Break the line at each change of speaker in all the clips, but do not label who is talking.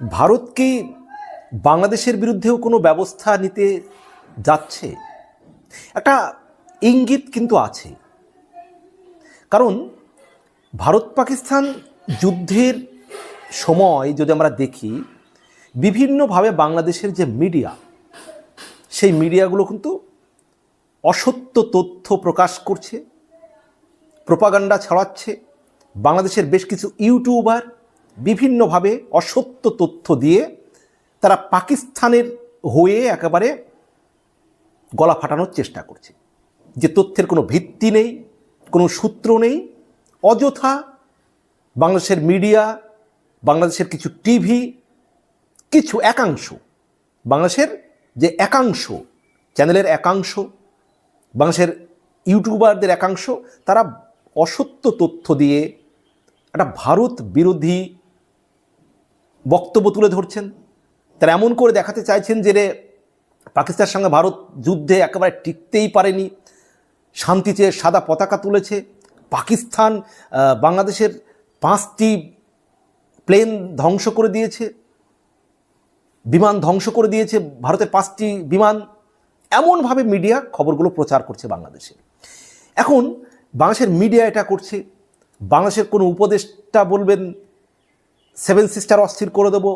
ভারত কি বাংলাদেশের বিরুদ্ধেও কোনো ব্যবস্থা নিতে যাচ্ছে? একটা ইঙ্গিত কিন্তু আছে। কারণ ভারত পাকিস্তান যুদ্ধের সময় যদি আমরা দেখি, বিভিন্নভাবে বাংলাদেশের যে মিডিয়া, সেই মিডিয়াগুলো কিন্তু অসত্য তথ্য প্রকাশ করছে, প্রোপাগান্ডা ছড়াচ্ছে। বাংলাদেশের বেশ কিছু ইউটিউবার বিভিন্নভাবে অসত্য তথ্য দিয়ে তারা পাকিস্তানের হয়ে একেবারে গলা ফাটানোর চেষ্টা করছে। যে তথ্যের কোনো ভিত্তি নেই, কোনো সূত্র নেই, অযথা বাংলাদেশের মিডিয়া, বাংলাদেশের কিছু টিভি, কিছু একাংশ, বাংলাদেশের যে একাংশ, চ্যানেলের একাংশ, বাংলাদেশের ইউটিউবারদের একাংশ, তারা অসত্য তথ্য দিয়ে একটা ভারত বিরোধী বক্তব্য তুলে ধরছেন। তারা এমন করে দেখাতে চাইছেন যে পাকিস্তানের সঙ্গে ভারত যুদ্ধে একেবারে টিকতেই পারেনি। শান্তি চেয়ে সাদা পতাকা তুলেছে। পাকিস্তান বাংলাদেশের পাঁচটি প্লেন ধ্বংস করে দিয়েছে। বিমান ধ্বংস করে দিয়েছে। ভারতের পাঁচটি বিমান। এমনভাবে মিডিয়া খবরগুলো প্রচার করছে বাংলাদেশে। এখন বাংলাদেশের মিডিয়া এটা করছে। বাংলাদেশের কোনো উপদেষ্টা বলবেন সেভেন সিস্টার অস্থির করে দেবো।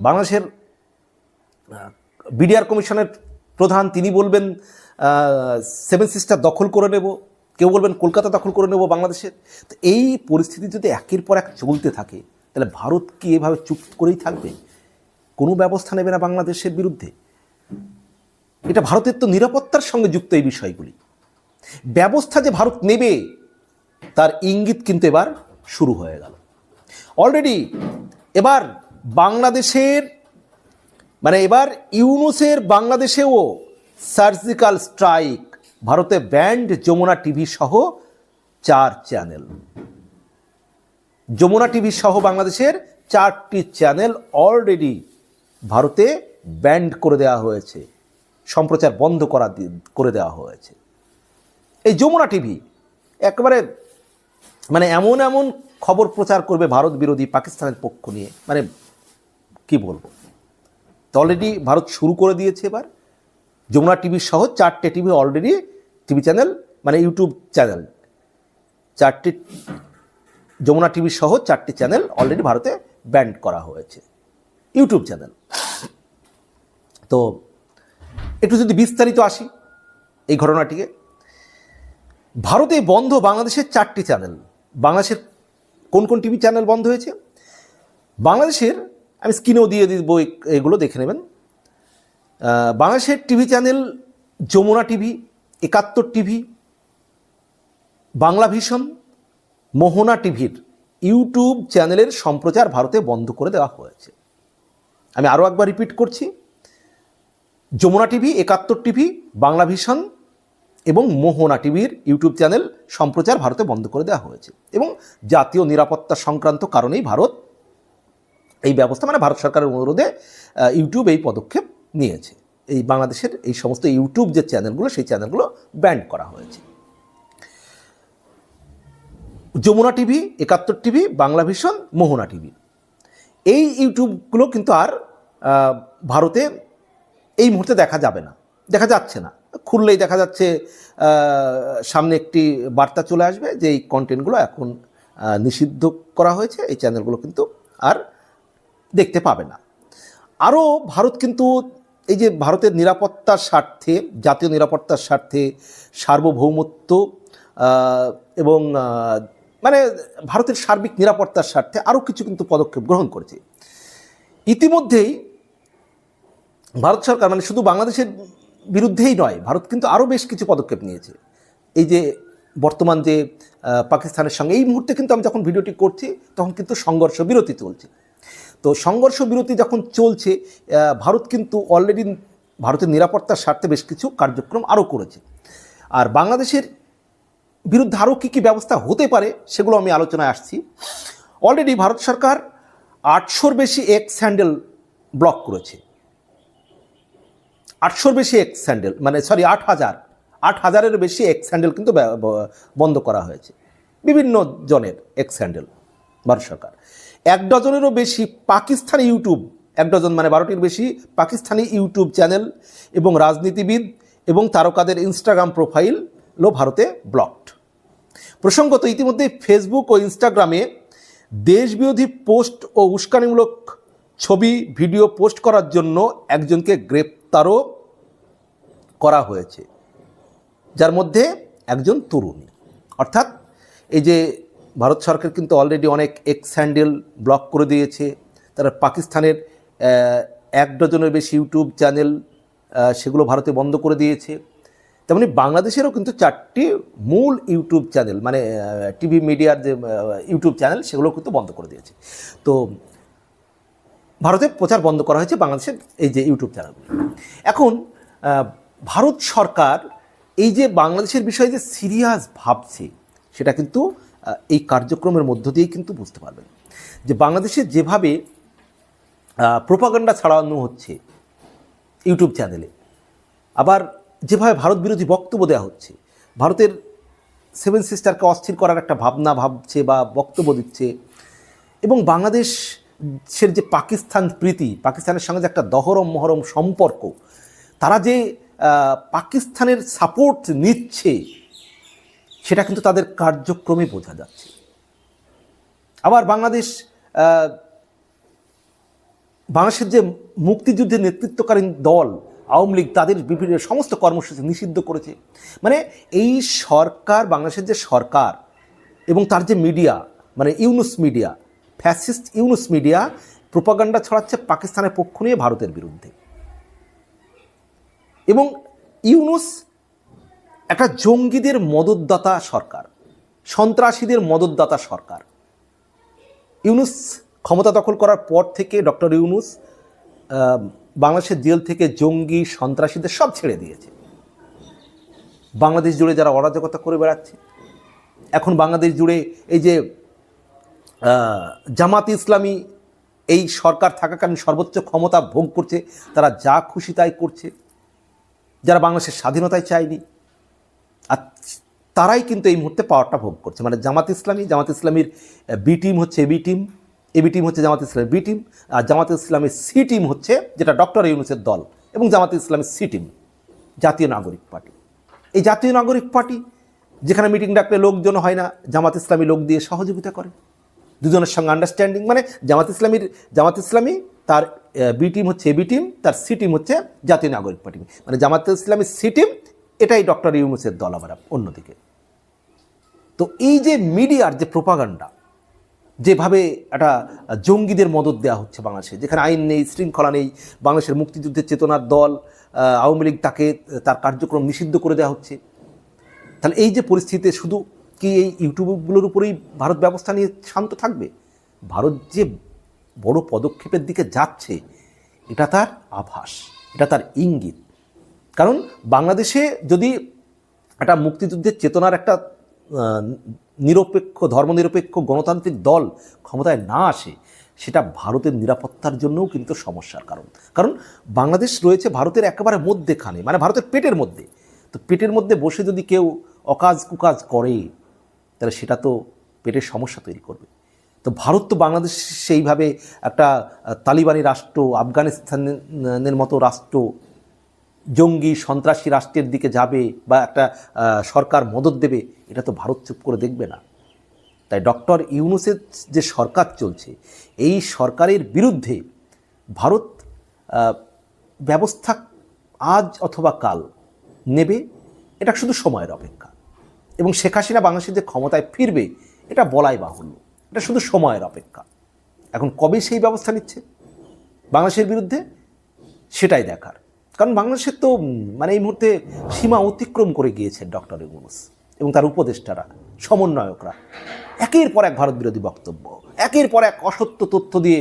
বাংলাদেশের বিডিআর কমিশনের প্রধান, তিনি বলবেন সেভেন সিস্টার দখল করে নেব। কেউ বলবেন, কলকাতা দখল করে নেব বাংলাদেশের। তো এই পরিস্থিতি যদি একের পর এক চলতে থাকে, তাহলে ভারত কি এভাবে চুপ করেই থাকবে? কোনো ব্যবস্থা নেবে না বাংলাদেশের বিরুদ্ধে? এটা ভারতের তো নিরাপত্তার সঙ্গে যুক্ত এই বিষয়গুলি। ব্যবস্থা যে ভারত নেবে, তার ইঙ্গিত কিন্তু এবার শুরু হয়ে গেল। অলরেডি এবার বাংলাদেশের মানে এবার ইউনুসের বাংলাদেশেও সার্জিক্যাল স্ট্রাইক ভারতে ব্যান্ড যমুনা টিভি সহ চার চ্যানেল যমুনা টিভি সহ বাংলাদেশের চারটি চ্যানেল অলরেডি ভারতে ব্যান্ড করে দেওয়া হয়েছে। সম্প্রচার বন্ধ করা করে দেওয়া হয়েছে। এই যমুনা টিভি একেবারে মানে এমন এমন খবর প্রচার করবে ভারত বিরোধী পাকিস্তানের পক্ষ নিয়ে। মানে কি বলব? তো অলরেডি ভারত শুরু করে দিয়েছে এবার। যমুনা টিভি সহ চারটে টিভি অলরেডি টিভি চ্যানেল মানে ইউটিউব চ্যানেল চারটি যমুনা টিভি সহ চারটি চ্যানেল অলরেডি ভারতে ব্যান্ড করা হয়েছে। ইউটিউব চ্যানেল তো একটু যদি বিস্তারিত আসি এই ঘটনাটিকে। ভারতে বন্ধ বাংলাদেশের চারটি চ্যানেল বাংলাদেশের কোন কোন টিভি চ্যানেল বন্ধ হয়েছে? বাংলাদেশের, আমি স্ক্রিনেও দিয়ে দিব এগুলো, দেখে নেবেন। বাংলাদেশের TV channel Jamuna TV, Ekattor TV, Bangla vision, Mohona টিভির ইউটিউব চ্যানেলের সম্প্রচার ভারতে বন্ধ করে দেওয়া হয়েছে। আমি আরও একবার রিপিট করছি। Jamuna TV, Ekattor TV, Bangla vision এবং মোহনা টিভির ইউটিউব চ্যানেল সম্প্রচার ভারতে বন্ধ করে দেওয়া হয়েছে। এবং জাতীয় নিরাপত্তা সংক্রান্ত কারণেই ভারত এই ব্যবস্থা মানে ভারত সরকারের অনুরোধে ইউটিউব এই পদক্ষেপ নিয়েছে। এই বাংলাদেশের এই সমস্ত ইউটিউব যে চ্যানেলগুলো, সেই চ্যানেলগুলো ব্যান্ড করা হয়েছে। Jamuna TV, Ekattor TV, Bangla vision Mohona TV. এই ইউটিউবগুলো কিন্তু আর ভারতে এই মুহূর্তে দেখা যাবে না, দেখা যাচ্ছে না। খুললেই দেখা যাচ্ছে সামনে একটি বার্তা চলে আসবে যে এই কন্টেন্টগুলো এখন নিষিদ্ধ করা হয়েছে, এই চ্যানেলগুলো কিন্তু আর দেখতে পাবে না। আরও ভারত কিন্তু এই যে ভারতের নিরাপত্তার স্বার্থে, জাতীয় নিরাপত্তার স্বার্থে সার্বভৌমত্ব এবং মানে ভারতের সার্বিক নিরাপত্তার স্বার্থে আরও কিছু কিন্তু পদক্ষেপ গ্রহণ করেছে। ইতিমধ্যেই ভারত সরকার মানে শুধু বাংলাদেশের বিরুদ্ধেই নয়, ভারত কিন্তু আরও বেশ কিছু পদক্ষেপ নিয়েছে। এই যে বর্তমান যে পাকিস্তানের সঙ্গে, এই মুহূর্তে কিন্তু আমি যখন ভিডিওটি করছি, তখন কিন্তু সংঘর্ষ বিরতি চলছে। তো সংঘর্ষ বিরতি যখন চলছে ভারত কিন্তু অলরেডি ভারতের নিরাপত্তার স্বার্থে বেশ কিছু কার্যক্রম আরও করেছে। আর বাংলাদেশের বিরুদ্ধে আরও কী কী ব্যবস্থা হতে পারে, সেগুলো আমি আলোচনায় আসছি। অলরেডি ভারত সরকার আটশোর বেশি এক্স হ্যান্ডেল ব্লক করেছে। আটশোর বেশি এক্স স্যান্ডেল মানে সরি আট হাজার আট হাজারের বেশি এক্স স্যান্ডেল কিন্তু বন্ধ করা হয়েছে। বিভিন্ন জনের এক্স স্যান্ডেল ভারত সরকার। এক ডজনেরও বেশি পাকিস্তানি ইউটিউব এক ডজন মানে বারোটির বেশি পাকিস্তানি ইউটিউব চ্যানেল এবং রাজনীতিবিদ এবং তারকাদের ইনস্টাগ্রাম প্রোফাইলও ভারতে ব্লকড প্রসঙ্গত ইতিমধ্যে ফেসবুক ও ইনস্টাগ্রামে দেশবিরোধী পোস্ট ও উস্কানিমূলক ছবি ভিডিও পোস্ট করার জন্য একজনকে গ্রেপ্তারও করা হয়েছে, যার মধ্যে একজন তরুণী। অর্থাৎ এই যে ভারত সরকার কিন্তু অলরেডি অনেক এক্স হ্যান্ডেল ব্লক করে দিয়েছে, তারা পাকিস্তানের এক ডজনের বেশি ইউটিউব চ্যানেল সেগুলো ভারতে বন্ধ করে দিয়েছে। তেমনি বাংলাদেশেরও কিন্তু চারটি মূল ইউটিউব চ্যানেল মানে টিভি মিডিয়ার যে ইউটিউব চ্যানেল সেগুলো কিন্তু বন্ধ করে দিয়েছে। তো ভারতে প্রচার বন্ধ করা হয়েছে বাংলাদেশের এই যে ইউটিউব চ্যানেলগুলো এখন ভারত সরকার এই যে বাংলাদেশের বিষয়ে যে সিরিয়াস ভাবছে, সেটা কিন্তু এই কার্যক্রমের মধ্য দিয়েই কিন্তু বুঝতে পারবেন। যে বাংলাদেশে যেভাবে প্রোপাগান্ডা ছাড়ানো হচ্ছে ইউটিউব চ্যানেলে আবার যেভাবে ভারত বিরোধী বক্তব্য দেওয়া হচ্ছে, ভারতের সেভেন সিস্টারকে অস্থির করার একটা ভাবনা ভাবছে বা বক্তব্য দিচ্ছে, এবং বাংলাদেশ বাংলাদেশের যে পাকিস্তান প্রীতি, পাকিস্তানের সঙ্গে যে একটা দহরম মহরম সম্পর্ক, তারা যে পাকিস্তানের সাপোর্ট নিচ্ছে, সেটা কিন্তু তাদের কার্যক্রমে বোঝা যাচ্ছে। আবার বাংলাদেশ বাংলাদেশের যে মুক্তিযুদ্ধের নেতৃত্বকালীন দল, আওয়ামী লীগ, তাদের বিভিন্ন সমস্ত কর্মসূচি নিষিদ্ধ করেছে। মানে এই সরকার, বাংলাদেশের যে সরকার এবং তার যে মিডিয়া মানে Yunus media, fascist Yunus media, propaganda ছড়াচ্ছে পাকিস্তানের পক্ষ নিয়ে ভারতের বিরুদ্ধে। এবং ইউনুস একটা জঙ্গিদের মদতদাতা সরকার, সন্ত্রাসীদের মদতদাতা সরকার। ইউনুস ক্ষমতা দখল করার পর থেকে ডক্টর ইউনুস বাংলাদেশের জেল থেকে জঙ্গি, সন্ত্রাসীদের সব ছেড়ে দিয়েছে। বাংলাদেশ জুড়ে যারা অরাজকতা করে বেড়াচ্ছে, এখন বাংলাদেশ জুড়ে এই যে জামাত ইসলামী এই সরকার থাকাকালীন সর্বোচ্চ ক্ষমতা ভোগ করছে, তারা যা খুশি তাই করছে। যারা বাংলাদেশের স্বাধীনতায় চায়নি, আর তারাই কিন্তু এই মুহূর্তে পাওয়ারটা ভোগ করছে। মানে জামাত ইসলামী, জামাত ইসলামীর বি টিম হচ্ছে এবি টিম এবি টিম হচ্ছে জামাত ইসলামের বি টিম আর জামাত ইসলামের সি টিম হচ্ছে যেটা ডক্টর ইউনুসের দল এবং জামাত ইসলামের সি টিম জাতীয় নাগরিক পার্টি। এই জাতীয় নাগরিক পার্টি, যেখানে মিটিং ডাকলে লোকজন হয় না, জামাত ইসলামী লোক দিয়ে সহযোগিতা করে। দুজনের সঙ্গে আন্ডারস্ট্যান্ডিং মানে জামাত ইসলামীর, জামাত ইসলামী তার বি টিম হচ্ছে এবি টিম তার সি টিম হচ্ছে জাতীয় নাগরিক পার্টি। মানে জামাত ইসলামের সি টিম এটাই ডক্টর ইউনুসের দল আবার অন্যদিকে। তো এই যে মিডিয়ার যে প্রোপাগান্ডা, যেভাবে একটা জঙ্গিদের মদত দেওয়া হচ্ছে বাংলাদেশে, যেখানে আইন নেই, শৃঙ্খলা নেই, বাংলাদেশের মুক্তিযুদ্ধের চেতনার দল আওয়ামী লীগ তাকে, তার কার্যক্রম নিষিদ্ধ করে দেওয়া হচ্ছে। তাহলে এই যে পরিস্থিতিতে শুধু কি এই ইউটিউবগুলোর উপরেই ভারত ব্যবস্থা নিয়ে শান্ত থাকবে? ভারত যে বড় পদক্ষেপের দিকে যাচ্ছে, এটা তার আভাস, এটা তার ইঙ্গিত। কারণ বাংলাদেশে যদি একটা মুক্তিযুদ্ধের চেতনার একটা নিরপেক্ষ, ধর্মনিরপেক্ষ গণতান্ত্রিক দল ক্ষমতায় না আসে, সেটা ভারতের নিরাপত্তার জন্যও কিন্তু সমস্যার কারণ। কারণ বাংলাদেশ রয়েছে ভারতের একেবারে মধ্যেখানে মানে ভারতের পেটের মধ্যে। তো পেটের মধ্যে বসে যদি কেউ অকাজ কুকাজ করে, তাহলে সেটা তো পেটের সমস্যা তৈরি করবে। তো ভারত তো বাংলাদেশ সেইভাবে একটা তালিবানি রাষ্ট্র, আফগানিস্তানের মতো রাষ্ট্র, জঙ্গি, সন্ত্রাসী রাষ্ট্রের দিকে যাবে বা একটা সরকার মদত দেবে, এটা তো ভারত চুপ করে দেখবে না। তাই ডক্টর ইউনুসের যে সরকার চলছে, এই সরকারের বিরুদ্ধে ভারত ব্যবস্থা আজ অথবা কাল নেবে, এটা শুধু সময়ের অপেক্ষা। এবং শেখ হাসিনা বাংলাদেশের যে ক্ষমতায় ফিরবে, এটা বলাই বাহুল্য। এটা শুধু সময়ের অপেক্ষা। এখন কবে সেই ব্যবস্থা নিচ্ছে? বাংলাদেশের বিরুদ্ধে সেটাই দেখার। কারণ বাংলাদেশের তো মানে এই মুহূর্তে সীমা অতিক্রম করে গিয়েছেন ডক্টর ইউনুস এবং তার উপদেষ্টারা, সমন্বয়করা। একের পর এক ভারত বিরোধী বক্তব্য, একের পর এক অসত্য তথ্য দিয়ে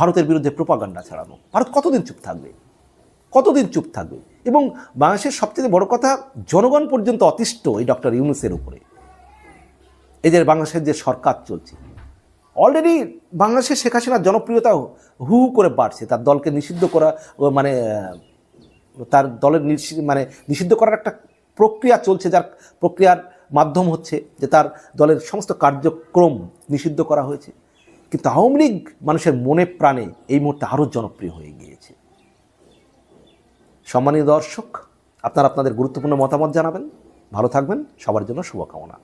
ভারতের বিরুদ্ধে প্রোপাগান্ডা ছাড়ানো। ভারত কতদিন চুপ থাকবে? কতদিন চুপ থাকবে? এবং বাংলাদেশের সবচেয়ে বড় কথা, জনগণ পর্যন্ত অতিষ্ঠ এই ডক্টর ইউনুসের উপরে। এদের বাংলাদেশের যে সরকার চলছে অলরেডি বাংলাদেশের শেখ হাসিনার জনপ্রিয়তা হু হু করে বাড়ছে। তার দলকে নিষিদ্ধ করা মানে তার দলের মানে নিষিদ্ধ করার একটা প্রক্রিয়া চলছে, যার প্রক্রিয়ার মাধ্যম হচ্ছে যে তার দলের সমস্ত কার্যক্রম নিষিদ্ধ করা হয়েছে। কিন্তু আওয়ামী লীগ মানুষের মনে প্রাণে এই মুহূর্তে আরও জনপ্রিয় হয়ে গিয়েছে। সম্মানীয় দর্শক, আপনারা আপনাদের গুরুত্বপূর্ণ মতামত জানাবেন। ভালো থাকবেন। সবার জন্য শুভকামনা।